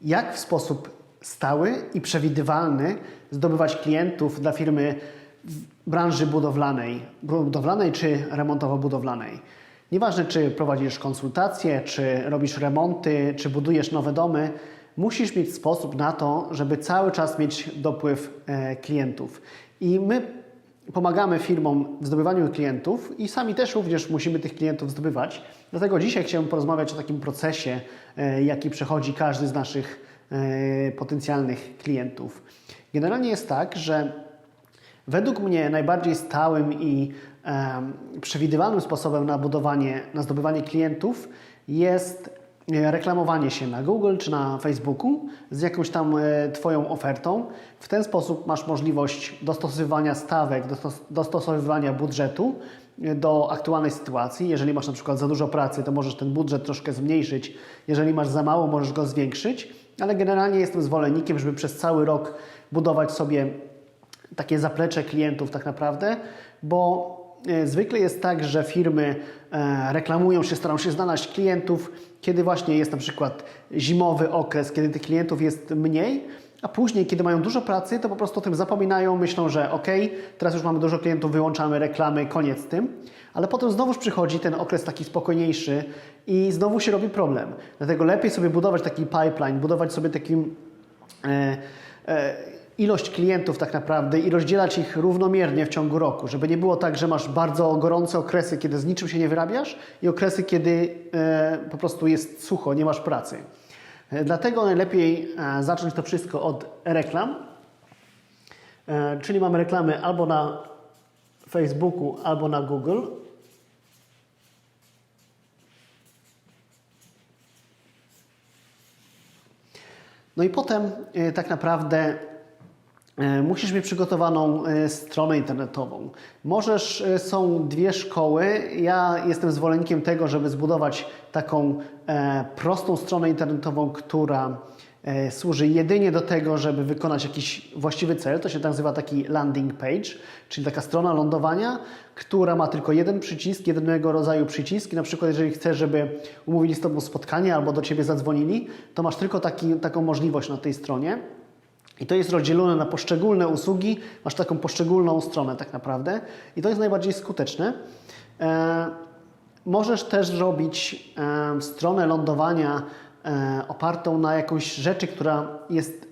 jak w sposób stały i przewidywalny zdobywać klientów dla firmy w branży budowlanej, budowlanej czy remontowo-budowlanej. Nieważne, czy prowadzisz konsultacje, czy robisz remonty, czy budujesz nowe domy, musisz mieć sposób na to, żeby cały czas mieć dopływ e, klientów. I my pomagamy firmom w zdobywaniu klientów i sami też również musimy tych klientów zdobywać. Dlatego dzisiaj chciałem porozmawiać o takim procesie, e, jaki przechodzi każdy z naszych e, potencjalnych klientów. Generalnie jest tak, że według mnie najbardziej stałym i przewidywalnym sposobem na budowanie, na zdobywanie klientów jest reklamowanie się na Google czy na Facebooku z jakąś tam e, Twoją ofertą. W ten sposób masz możliwość dostosowywania stawek, dostos- dostosowywania budżetu e, do aktualnej sytuacji. Jeżeli masz na przykład za dużo pracy, to możesz ten budżet troszkę zmniejszyć. Jeżeli masz za mało, możesz go zwiększyć. Ale generalnie jestem zwolennikiem, żeby przez cały rok budować sobie takie zaplecze klientów tak naprawdę, bo zwykle jest tak, że firmy e, reklamują się, starają się znaleźć klientów, kiedy właśnie jest na przykład zimowy okres, kiedy tych klientów jest mniej, a później, kiedy mają dużo pracy, to po prostu o tym zapominają, myślą, że ok, teraz już mamy dużo klientów, wyłączamy reklamy, koniec z tym. Ale potem znowuż przychodzi ten okres taki spokojniejszy i znowu się robi problem. Dlatego lepiej sobie budować taki pipeline, budować sobie taki e, e, ilość klientów tak naprawdę i rozdzielać ich równomiernie w ciągu roku, żeby nie było tak, że masz bardzo gorące okresy, kiedy z niczym się nie wyrabiasz i okresy, kiedy e, po prostu jest sucho, nie masz pracy. E, Dlatego najlepiej e, zacząć to wszystko od reklam, czyli mamy reklamy albo na Facebooku, albo na Google. No i potem tak naprawdę musisz mieć przygotowaną e, stronę internetową. Możesz, e, są dwie szkoły. Ja jestem zwolennikiem tego, żeby zbudować taką e, prostą stronę internetową, która e, służy jedynie do tego, żeby wykonać jakiś właściwy cel. To się nazywa taki landing page, czyli taka strona lądowania, która ma tylko jeden przycisk, jednego rodzaju przycisk. Na przykład, jeżeli chcesz, żeby umówili z Tobą spotkanie albo do Ciebie zadzwonili, to masz tylko taki, taką możliwość na tej stronie. I to jest rozdzielone na poszczególne usługi, masz taką poszczególną stronę tak naprawdę i to jest najbardziej skuteczne. E, możesz też robić e, stronę lądowania e, opartą na jakąś rzeczy, która jest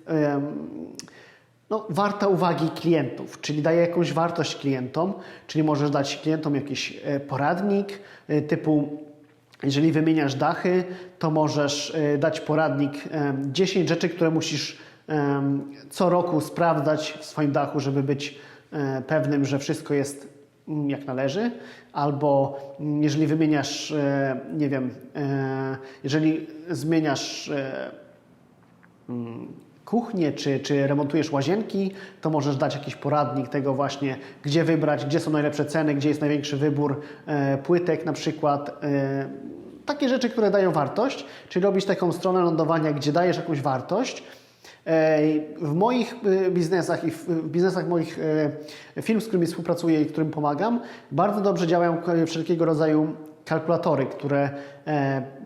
no, warta uwagi klientów, czyli daje jakąś wartość klientom, czyli możesz dać klientom jakiś poradnik typu jeżeli wymieniasz dachy, to możesz dać poradnik e, 10 rzeczy, które musisz co roku sprawdzać w swoim dachu, żeby być e, pewnym, że wszystko jest mm, jak należy. Albo mm, jeżeli wymieniasz, e, nie wiem, e, jeżeli zmieniasz mm, kuchnię, czy, czy remontujesz łazienki, to możesz dać jakiś poradnik tego właśnie, gdzie wybrać, gdzie są najlepsze ceny, gdzie jest największy wybór płytek na przykład. Takie rzeczy, które dają wartość, czyli robisz taką stronę lądowania, gdzie dajesz jakąś wartość. E, W moich e, biznesach i w biznesach moich e, firm, z którymi współpracuję i którym pomagam, bardzo dobrze działają wszelkiego rodzaju kalkulatory, które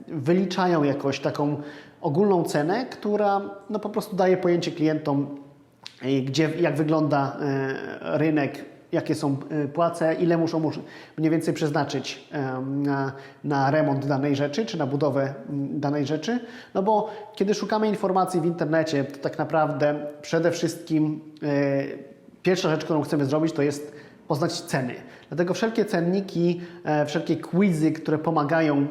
wyliczają jakoś taką ogólną cenę, która no, po prostu daje pojęcie klientom, gdzie, jak wygląda rynek, jakie są e, płace, ile muszą mus- mniej więcej przeznaczyć na, na remont danej rzeczy, czy na budowę danej rzeczy. No bo kiedy szukamy informacji w internecie, to tak naprawdę przede wszystkim e, pierwsza rzecz, którą chcemy zrobić, to jest poznać ceny. Dlatego wszelkie cenniki, e, wszelkie quizy, które pomagają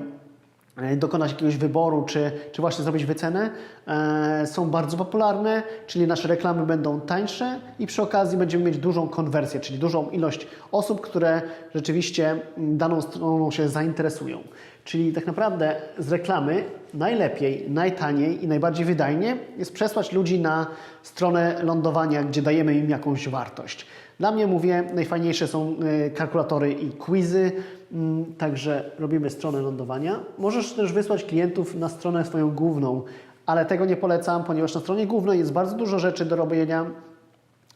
dokonać jakiegoś wyboru, czy, czy właśnie zrobić wycenę, e, są bardzo popularne, czyli nasze reklamy będą tańsze i przy okazji będziemy mieć dużą konwersję, czyli dużą ilość osób, które rzeczywiście daną stroną się zainteresują. Czyli tak naprawdę z reklamy najlepiej, najtaniej i najbardziej wydajnie jest przesłać ludzi na stronę lądowania, gdzie dajemy im jakąś wartość. Dla mnie, mówię, najfajniejsze są y, kalkulatory i quizy, mm, także robimy stronę lądowania. Możesz też wysłać klientów na stronę swoją główną, ale tego nie polecam, ponieważ na stronie głównej jest bardzo dużo rzeczy do robienia.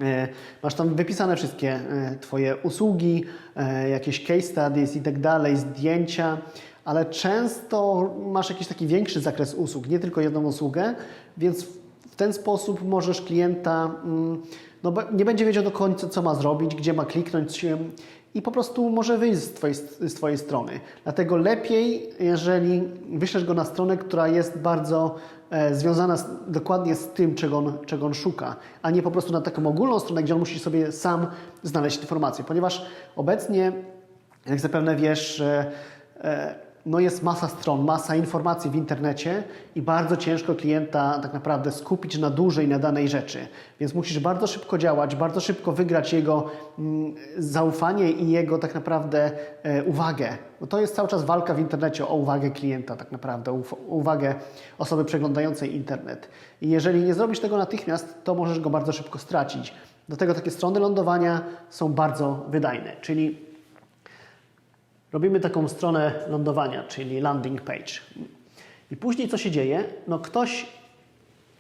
E, Masz tam wypisane wszystkie e, Twoje usługi, e, jakieś case studies i tak dalej, zdjęcia, ale często masz jakiś taki większy zakres usług, nie tylko jedną usługę, więc w ten sposób możesz klienta, mm, no nie będzie wiedział do końca, co ma zrobić, gdzie ma kliknąć i po prostu może wyjść z twojej, z twojej strony. Dlatego lepiej, jeżeli wyślesz go na stronę, która jest bardzo e, związana z, dokładnie z tym, czego on, czego on szuka, a nie po prostu na taką ogólną stronę, gdzie on musi sobie sam znaleźć informacje. Ponieważ obecnie, jak zapewne wiesz, e, no jest masa stron, masa informacji w internecie i bardzo ciężko klienta tak naprawdę skupić na dłużej na danej rzeczy. Więc musisz bardzo szybko działać, bardzo szybko wygrać jego mm, zaufanie i jego tak naprawdę e, uwagę. Bo to jest cały czas walka w internecie o uwagę klienta tak naprawdę, o uwagę osoby przeglądającej internet. I jeżeli nie zrobisz tego natychmiast, to możesz go bardzo szybko stracić. Dlatego takie strony lądowania są bardzo wydajne, czyli robimy taką stronę lądowania, czyli landing page. I później co się dzieje? No ktoś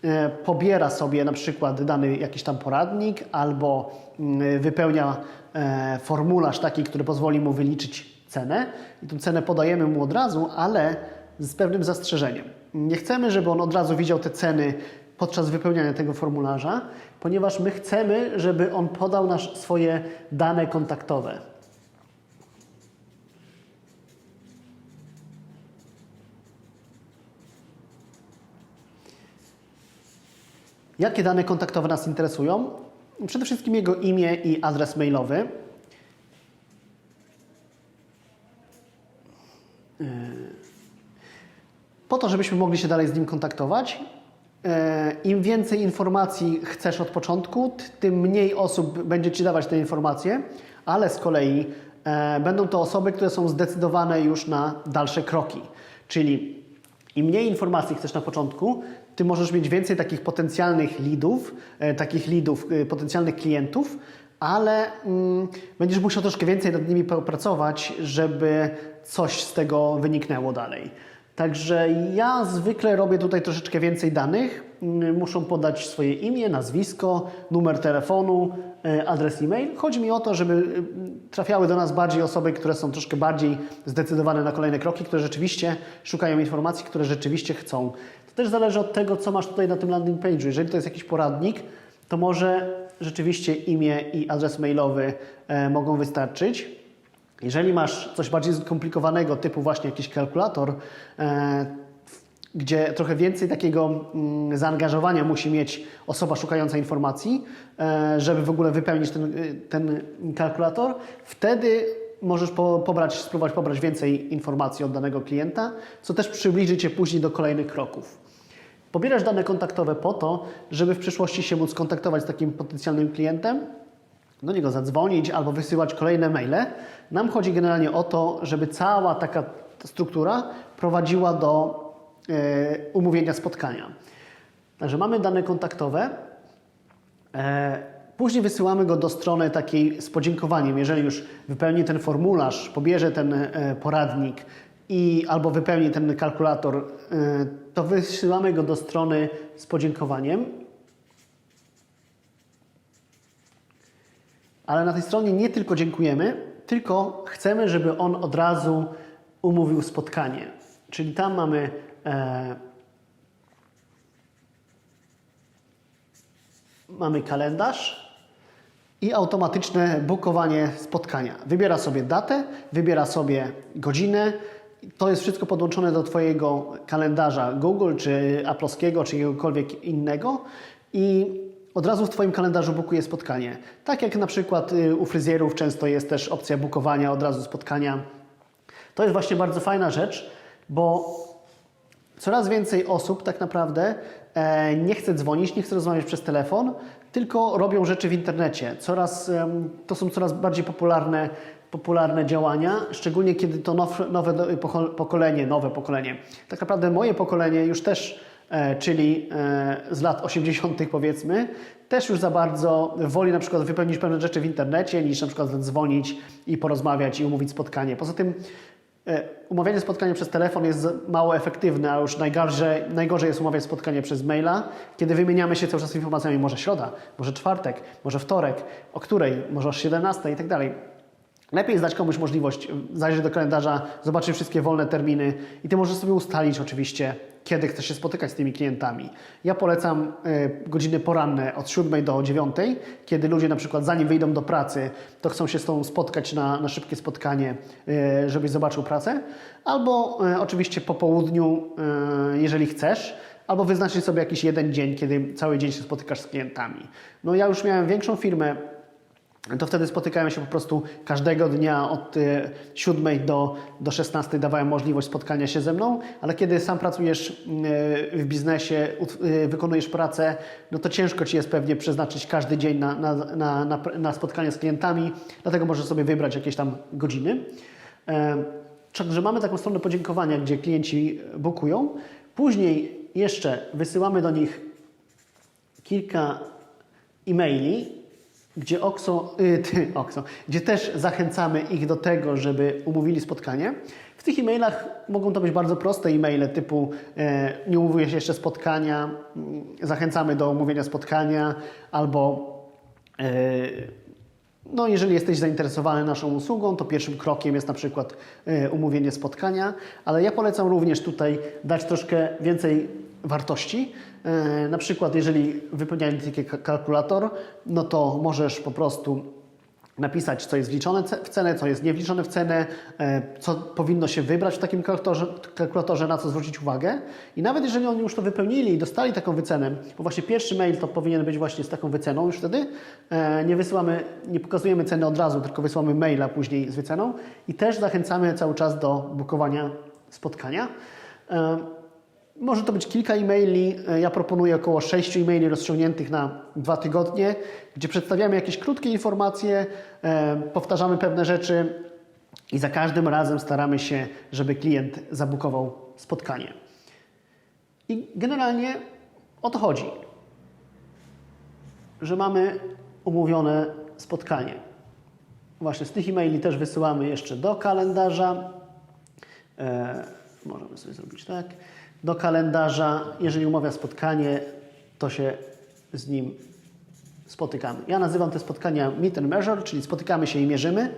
e, pobiera sobie na przykład dany jakiś tam poradnik albo mm, wypełnia e, formularz taki, który pozwoli mu wyliczyć cenę i tą cenę podajemy mu od razu, ale z pewnym zastrzeżeniem. Nie chcemy, żeby on od razu widział te ceny podczas wypełniania tego formularza, ponieważ my chcemy, żeby on podał nasz, swoje dane kontaktowe. Jakie dane kontaktowe nas interesują? Przede wszystkim jego imię i adres mailowy. Yy, Po to, żebyśmy mogli się dalej z nim kontaktować. Yy, Im więcej informacji chcesz od początku, tym mniej osób będzie Ci dawać te informacje, ale z kolei e, będą to osoby, które są zdecydowane już na dalsze kroki. Czyli im mniej informacji chcesz na początku, ty możesz mieć więcej takich potencjalnych leadów, e, takich leadów, e, potencjalnych klientów, ale mm, będziesz musiał troszkę więcej nad nimi pracować, żeby coś z tego wyniknęło dalej. Także ja zwykle robię tutaj troszeczkę więcej danych. Muszą podać swoje imię, nazwisko, numer telefonu, e, adres e-mail. Chodzi mi o to, żeby mm, trafiały do nas bardziej osoby, które są troszkę bardziej zdecydowane na kolejne kroki, które rzeczywiście szukają informacji, które rzeczywiście chcą. To też zależy od tego, co masz tutaj na tym landing page'u. Jeżeli to jest jakiś poradnik, to może rzeczywiście imię i adres mailowy e, mogą wystarczyć. Jeżeli masz coś bardziej skomplikowanego, typu właśnie jakiś kalkulator, e, gdzie trochę więcej takiego mm, zaangażowania musi mieć osoba szukająca informacji, e, żeby w ogóle wypełnić ten, y, ten kalkulator, wtedy możesz po, pobrać, spróbować pobrać więcej informacji od danego klienta, co też przybliży Cię później do kolejnych kroków. Pobierasz dane kontaktowe po to, żeby w przyszłości się móc kontaktować z takim potencjalnym klientem, do niego zadzwonić albo wysyłać kolejne maile. Nam chodzi generalnie o to, żeby cała taka struktura prowadziła do e, umówienia spotkania. Także mamy dane kontaktowe. E, Później wysyłamy go do strony takiej z podziękowaniem. Jeżeli już wypełni ten formularz, pobierze ten e, poradnik i albo wypełni ten kalkulator, e, to wysyłamy go do strony z podziękowaniem. Ale na tej stronie nie tylko dziękujemy, tylko chcemy, żeby on od razu umówił spotkanie. Czyli tam mamy e, mamy kalendarz i automatyczne bukowanie spotkania. Wybiera sobie datę, wybiera sobie godzinę. To jest wszystko podłączone do Twojego kalendarza Google, czy Apple'owskiego, czy jakiegokolwiek innego i od razu w Twoim kalendarzu bukuje spotkanie. Tak jak na przykład y, u fryzjerów często jest też opcja bukowania od razu spotkania. To jest właśnie bardzo fajna rzecz, bo coraz więcej osób tak naprawdę e, nie chce dzwonić, nie chce rozmawiać przez telefon, tylko robią rzeczy w internecie. Coraz, to są coraz bardziej popularne, popularne działania, szczególnie kiedy to now, nowe pocho- pokolenie, nowe pokolenie. Tak naprawdę moje pokolenie już też, e, czyli e, z lat 80. powiedzmy, też już za bardzo woli na przykład wypełnić pewne rzeczy w internecie, niż na przykład zadzwonić i porozmawiać i umówić spotkanie. Poza tym Umawianie spotkania przez telefon jest mało efektywne, a już najgorzej, najgorzej jest umawiać spotkanie przez maila, kiedy wymieniamy się cały czas informacjami, może środa, może czwartek, może wtorek, o której, może o 17 i tak dalej. Lepiej jest dać komuś możliwość zajrzeć do kalendarza, zobaczyć wszystkie wolne terminy i ty możesz sobie ustalić oczywiście, kiedy chcesz się spotykać z tymi klientami. Ja polecam e, godziny poranne od 7 do 9, kiedy ludzie na przykład zanim wyjdą do pracy, to chcą się z tobą spotkać na, na szybkie spotkanie, e, żebyś zobaczył pracę. Albo oczywiście po południu, jeżeli chcesz, albo wyznaczyć sobie jakiś jeden dzień, kiedy cały dzień się spotykasz z klientami. No ja już miałem większą firmę, to wtedy spotykałem się po prostu każdego dnia od y, 7 do, do 16 dawałem możliwość spotkania się ze mną, ale kiedy sam pracujesz y, w biznesie, y, wykonujesz pracę, no to ciężko Ci jest pewnie przeznaczyć każdy dzień na, na, na, na, na spotkanie z klientami, dlatego możesz sobie wybrać jakieś tam godziny. E, Także mamy taką stronę podziękowania, gdzie klienci bukują. Później jeszcze wysyłamy do nich kilka e-maili, gdzie Oxo, y, ty, Oxo, gdzie też zachęcamy ich do tego, żeby umówili spotkanie. W tych e-mailach mogą to być bardzo proste e-maile typu e, nie umówiłeś jeszcze spotkania, mm, zachęcamy do umówienia spotkania albo e, no, jeżeli jesteś zainteresowany naszą usługą, to pierwszym krokiem jest na przykład e, umówienie spotkania, ale ja polecam również tutaj dać troszkę więcej wartości. E, Na przykład, jeżeli wypełniając taki ka- kalkulator, no to możesz po prostu napisać, co jest wliczone w cenę, co jest niewliczone w cenę, e, co powinno się wybrać w takim kalkulatorze, kalkulatorze, na co zwrócić uwagę. I nawet jeżeli oni już to wypełnili i dostali taką wycenę, bo właśnie pierwszy mail to powinien być właśnie z taką wyceną już wtedy, e, nie wysyłamy, nie pokazujemy ceny od razu, tylko wysyłamy maila później z wyceną i też zachęcamy cały czas do bukowania spotkania. Może to być kilka e-maili. E, Ja proponuję około 6 e-maili rozciągniętych na dwa tygodnie, gdzie przedstawiamy jakieś krótkie informacje, e, powtarzamy pewne rzeczy i za każdym razem staramy się, żeby klient zabukował spotkanie. I generalnie o to chodzi, że mamy umówione spotkanie. Właśnie z tych e-maili też wysyłamy jeszcze do kalendarza. E, możemy sobie zrobić tak. Do kalendarza, jeżeli umawia spotkanie, to się z nim spotykamy. Ja nazywam te spotkania meet and measure, czyli spotykamy się i mierzymy.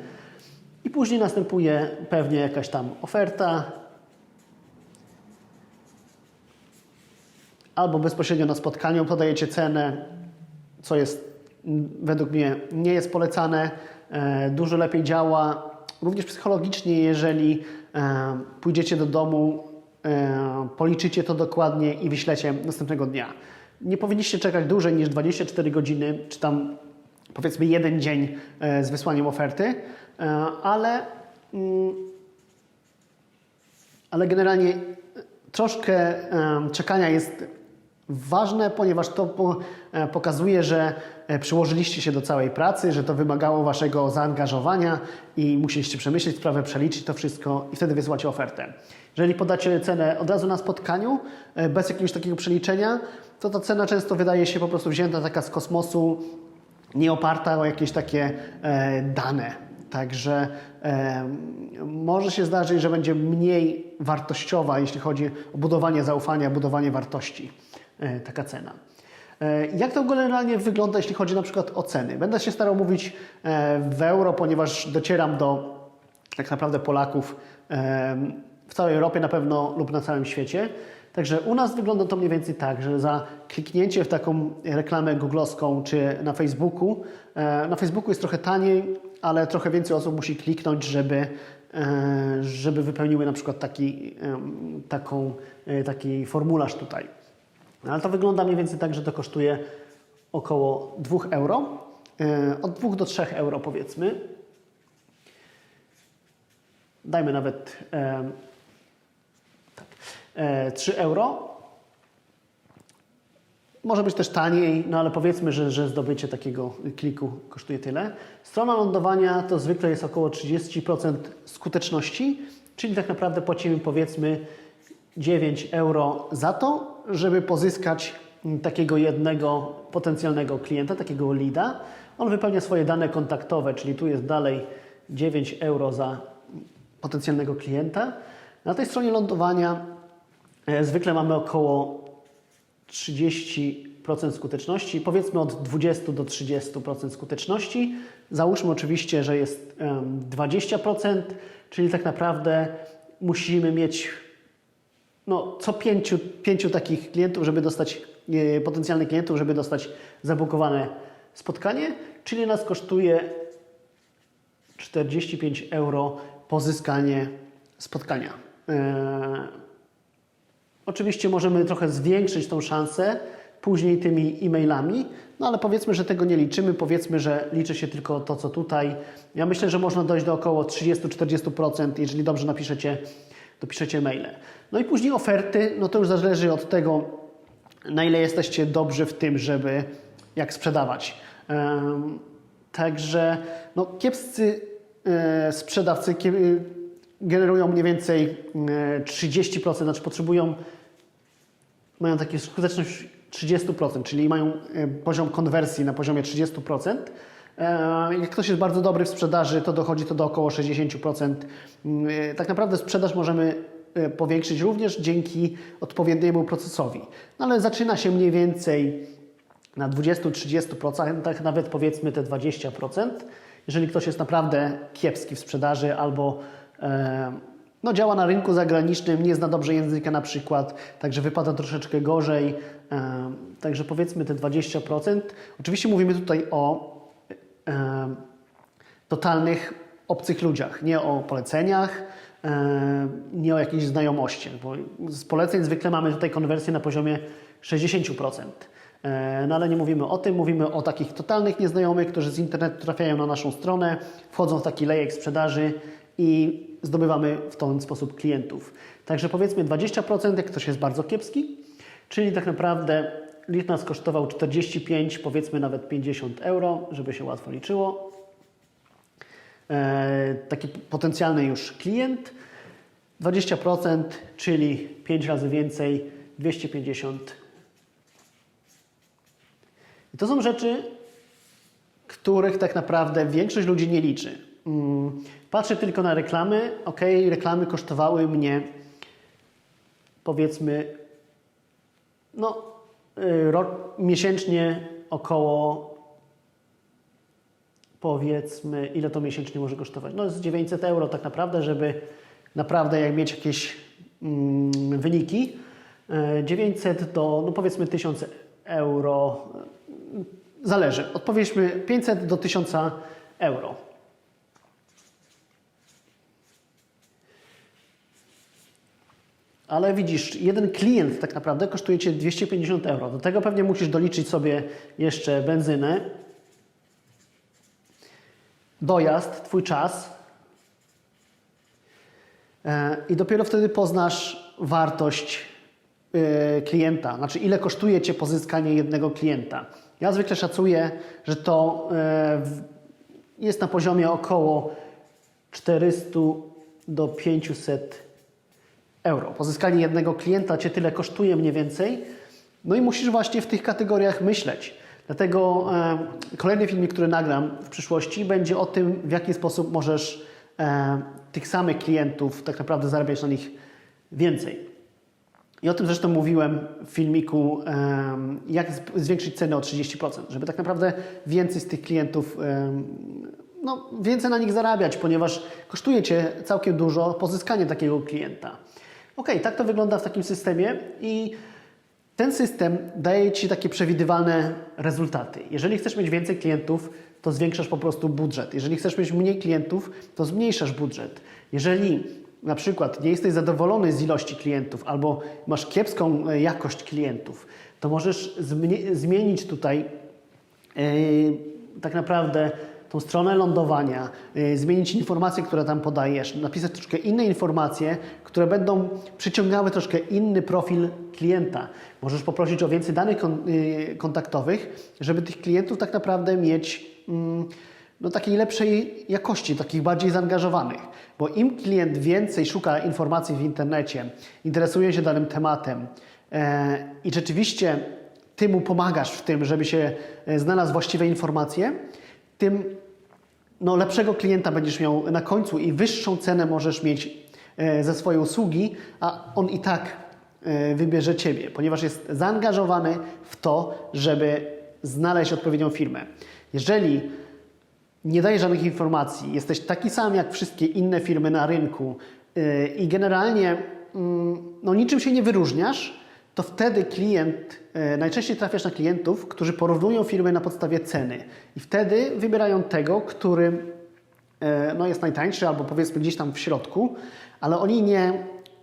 I później następuje pewnie jakaś tam oferta, albo bezpośrednio na spotkaniu podajecie cenę, co jest według mnie nie jest polecane, e, dużo lepiej działa. Również psychologicznie, jeżeli e, pójdziecie do domu, policzycie to dokładnie i wyślecie następnego dnia. Nie powinniście czekać dłużej niż 24 godziny, czy tam powiedzmy jeden dzień e, z wysłaniem oferty, e, ale mm, ale generalnie e, troszkę czekania jest ważne, ponieważ to po, e, pokazuje, że e, przyłożyliście się do całej pracy, że to wymagało waszego zaangażowania i musieliście przemyśleć sprawę, przeliczyć to wszystko i wtedy wysłacie ofertę. Jeżeli podacie cenę od razu na spotkaniu, e, bez jakiegoś takiego przeliczenia, to ta cena często wydaje się po prostu wzięta taka z kosmosu, nie oparta o jakieś takie e, dane. Także e, może się zdarzyć, że będzie mniej wartościowa, jeśli chodzi o budowanie zaufania, budowanie wartości, e, taka cena. E, Jak to generalnie wygląda, jeśli chodzi na przykład o ceny? Będę się starał mówić e, w euro, ponieważ docieram do tak naprawdę Polaków e, w całej Europie na pewno lub na całym świecie. Także u nas wygląda to mniej więcej tak, że za kliknięcie w taką reklamę googlowską czy na Facebooku, na Facebooku jest trochę taniej, ale trochę więcej osób musi kliknąć, żeby, żeby wypełniły na przykład taki, taki formularz tutaj. Ale to wygląda mniej więcej tak, że to kosztuje około 2 euro, e, od 2 do 3 euro powiedzmy. Dajmy nawet em, tak, e, 3 euro. Może być też taniej, no ale powiedzmy, że, że zdobycie takiego kliku kosztuje tyle. Strona lądowania to zwykle jest około 30% skuteczności, czyli tak naprawdę płacimy powiedzmy 9 euro za to, żeby pozyskać takiego jednego potencjalnego klienta, takiego leada. On wypełnia swoje dane kontaktowe, czyli tu jest dalej 9 euro za potencjalnego klienta. Na tej stronie lądowania e, zwykle mamy około 30% 30% skuteczności, powiedzmy od 20 do 30% skuteczności. Załóżmy oczywiście, że jest em, 20%, czyli tak naprawdę musimy mieć no, co pięciu, pięciu takich klientów, żeby dostać, e, potencjalnych klientów, żeby dostać zabukowane spotkanie, czyli nas kosztuje 45 euro pozyskanie spotkania. E, oczywiście możemy trochę zwiększyć tą szansę później tymi e-mailami, no ale powiedzmy, że tego nie liczymy, powiedzmy, że liczy się tylko to, co tutaj. Ja myślę, że można dojść do około 30-40%, jeżeli dobrze napiszecie, dopiszecie maile. No i później oferty, no to już zależy od tego, na ile jesteście dobrzy w tym, żeby jak sprzedawać. Także no, kiepscy e, sprzedawcy e, generują mniej więcej e, 30%, znaczy potrzebują, mają taką skuteczność 30%, czyli mają e, poziom konwersji na poziomie 30%. E, Jak ktoś jest bardzo dobry w sprzedaży, to dochodzi to do około 60%. Mm, e, Tak naprawdę sprzedaż możemy e, powiększyć również dzięki odpowiedniemu procesowi. No ale zaczyna się mniej więcej na 20-30%, nawet powiedzmy te 20%. Jeżeli ktoś jest naprawdę kiepski w sprzedaży albo no, działa na rynku zagranicznym, nie zna dobrze języka na przykład, także wypada troszeczkę gorzej. Także powiedzmy te 20%. Oczywiście mówimy tutaj o totalnych obcych ludziach, nie o poleceniach, nie o jakiejś znajomości, bo z poleceń zwykle mamy tutaj konwersję na poziomie 60%. E, No ale nie mówimy o tym, mówimy o takich totalnych nieznajomych, którzy z internetu trafiają na naszą stronę, wchodzą w taki lejek sprzedaży i zdobywamy w ten sposób klientów. Także powiedzmy 20%, jak ktoś jest bardzo kiepski, czyli tak naprawdę lead nas kosztował 45, powiedzmy nawet 50 euro, żeby się łatwo liczyło. E, taki potencjalny już klient. 20%, czyli 5 razy więcej, 250 i to są rzeczy, których tak naprawdę większość ludzi nie liczy. Mm, Patrzę tylko na reklamy. Ok, reklamy kosztowały mnie powiedzmy no, y, ro, miesięcznie około powiedzmy, ile to miesięcznie może kosztować? No z 900 euro tak naprawdę, żeby naprawdę jak mieć jakieś mm, wyniki. E, 900 do, no powiedzmy 1000 euro, zależy. Odpowiedzieliśmy 500 do 1000 euro. Ale widzisz, jeden klient tak naprawdę kosztuje Cię 250 euro. Do tego pewnie musisz doliczyć sobie jeszcze benzynę, dojazd, Twój czas. E, I dopiero wtedy poznasz wartość e, klienta, znaczy ile kosztuje Cię pozyskanie jednego klienta. Ja zwykle szacuję, że to e, jest na poziomie około 400 do 500 euro. Pozyskanie jednego klienta Cię tyle kosztuje mniej więcej. No i musisz właśnie w tych kategoriach myśleć. Dlatego e, kolejny filmik, który nagram w przyszłości, będzie o tym, w jaki sposób możesz e, tych samych klientów tak naprawdę zarabiać na nich więcej. I o tym zresztą mówiłem w filmiku, em, jak zwiększyć cenę o 30%, żeby tak naprawdę więcej z tych klientów, em, no, więcej na nich zarabiać, ponieważ kosztuje Cię całkiem dużo pozyskanie takiego klienta. Ok, tak to wygląda w takim systemie i ten system daje Ci takie przewidywalne rezultaty. Jeżeli chcesz mieć więcej klientów, to zwiększasz po prostu budżet. Jeżeli chcesz mieć mniej klientów, to zmniejszasz budżet. Jeżeli na przykład nie jesteś zadowolony z ilości klientów albo masz kiepską e, jakość klientów, to możesz zmie- zmienić tutaj Yy, tak naprawdę tą stronę lądowania, yy, zmienić informacje, które tam podajesz, napisać troszkę inne informacje, które będą przyciągały troszkę inny profil klienta. Możesz poprosić o więcej danych yy, kontaktowych, żeby tych klientów tak naprawdę mieć mm, no, takiej lepszej jakości, takich bardziej zaangażowanych. Bo im klient więcej szuka informacji w internecie, interesuje się danym tematem e, i rzeczywiście ty mu pomagasz w tym, żeby się e, znalazł właściwe informacje, tym no, lepszego klienta będziesz miał na końcu i wyższą cenę możesz mieć e, za swoje usługi, a on i tak e, wybierze Ciebie, ponieważ jest zaangażowany w to, żeby znaleźć odpowiednią firmę. Jeżeli nie dajesz żadnych informacji, jesteś taki sam jak wszystkie inne firmy na rynku yy, i generalnie mm, no, niczym się nie wyróżniasz, to wtedy klient, yy, najczęściej trafiasz na klientów, którzy porównują firmy na podstawie ceny. I wtedy wybierają tego, który e, no, jest najtańszy albo powiedzmy gdzieś tam w środku, ale oni nie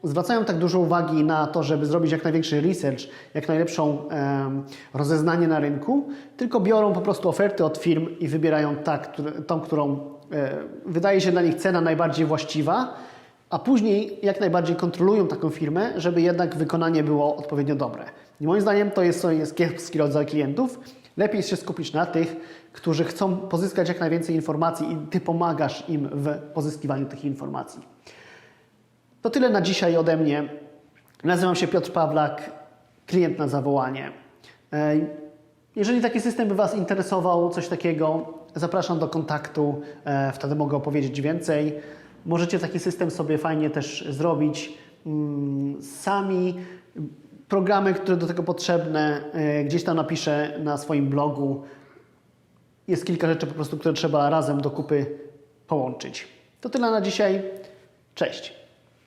zwracają tak dużo uwagi na to, żeby zrobić jak największy research, jak najlepszą em, rozeznanie na rynku, tylko biorą po prostu oferty od firm i wybierają ta, tą, którą e, wydaje się dla nich cena najbardziej właściwa, a później jak najbardziej kontrolują taką firmę, żeby jednak wykonanie było odpowiednio dobre. I moim zdaniem to jest, to jest kiepski rodzaj klientów. Lepiej się skupić na tych, którzy chcą pozyskać jak najwięcej informacji i Ty pomagasz im w pozyskiwaniu tych informacji. To tyle na dzisiaj ode mnie. Nazywam się Piotr Pawlak, klient na zawołanie. Jeżeli taki system by Was interesował, coś takiego, zapraszam do kontaktu, e, wtedy mogę opowiedzieć więcej. Możecie taki system sobie fajnie też zrobić mm, sami. Programy, które do tego potrzebne, e, gdzieś tam napiszę na swoim blogu. Jest kilka rzeczy po prostu, które trzeba razem do kupy połączyć. To tyle na dzisiaj. Cześć.